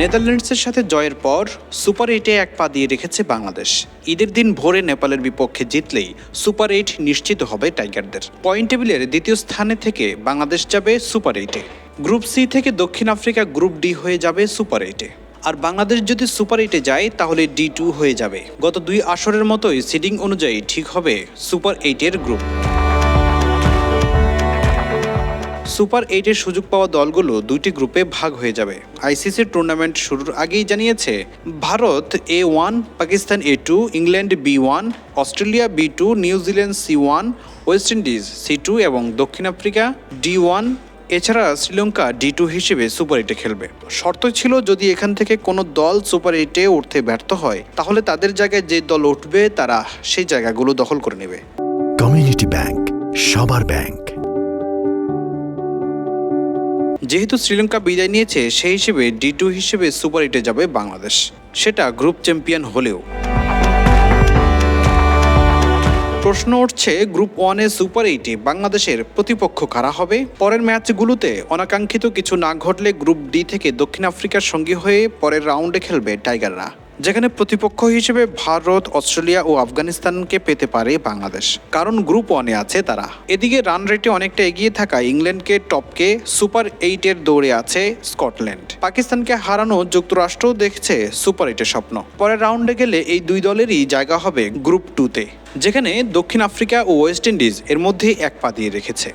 নেদারল্যান্ডসের সাথে জয়ের পর সুপার এইটে এক পা দিয়ে রেখেছে বাংলাদেশ। ঈদের দিন ভোরে নেপালের বিপক্ষে জিতলেই সুপার এইট নিশ্চিত হবে টাইগারদের। পয়েন্ট টেবিলের দ্বিতীয় স্থানে থেকে বাংলাদেশ যাবে সুপার এইটে। গ্রুপ সি থেকে দক্ষিণ আফ্রিকা গ্রুপ ডি হয়ে যাবে সুপার এইটে। আর বাংলাদেশ যদি সুপার এইটে যায়, তাহলে ডি টু হয়ে যাবে। গত দুই আসরের মতোই সিডিং অনুযায়ী ঠিক হবে সুপার এইটের গ্রুপ। সুপার এইটের সুযোগ পাওয়া দলগুলো দুইটি গ্রুপে ভাগ হয়ে যাবে। আইসিসি টুর্নামেন্ট শুরুর আগেই জানিয়েছে, Bharat A one Pakistan A two England B one Australia B two New Zealand C one West Indies C two এবং দক্ষিণ আফ্রিকা ডি ওয়ান এছাড়া শ্রীলঙ্কা ডি টু হিসেবে সুপার এইটে খেলবে। শর্ত ছিল, যদি এখান থেকে কোনো দল সুপার এইটে উঠতে ব্যর্থ হয়, তাহলে তাদের জায়গায় যে দল উঠবে, তারা সেই জায়গাগুলো দখল করে নেবে। কমিউনিটি ব্যাংক সবার ব্যাংক। যেহেতু শ্রীলঙ্কা বিদায় নিয়েছে, সেই হিসেবে ডি টু হিসেবে সুপার এইটে যাবে বাংলাদেশ। সেটা গ্রুপ চ্যাম্পিয়ন হলেও। প্রশ্ন উঠছে, গ্রুপ ওয়ানে সুপার এইটে বাংলাদেশের প্রতিপক্ষ কারা হবে? পরের ম্যাচগুলোতে অনাকাঙ্ক্ষিত কিছু না ঘটলে গ্রুপ ডি থেকে দক্ষিণ আফ্রিকার সঙ্গী হয়ে পরের রাউন্ডে খেলবে টাইগাররা। যেখানে প্রতিপক্ষ হিসেবে ভারত, অস্ট্রেলিয়া ও আফগানিস্তানকে পেতে পারে বাংলাদেশ। কারণ গ্রুপ ওয়ানে আছে তারা। এদিকে রান রেটে অনেকটা এগিয়ে থাকা ইংল্যান্ডকে টপকে সুপার এইটের দৌড়ে আছে স্কটল্যান্ড। পাকিস্তানকে হারানো যুক্তরাষ্ট্র দেখছে সুপার এইটের স্বপ্ন। পরের রাউন্ডে গেলে এই দুই দলেরই জায়গা হবে গ্রুপ টুতে, যেখানে দক্ষিণ আফ্রিকা ও ওয়েস্ট ইন্ডিজ এর মধ্যেই এক পা দিয়ে রেখেছে।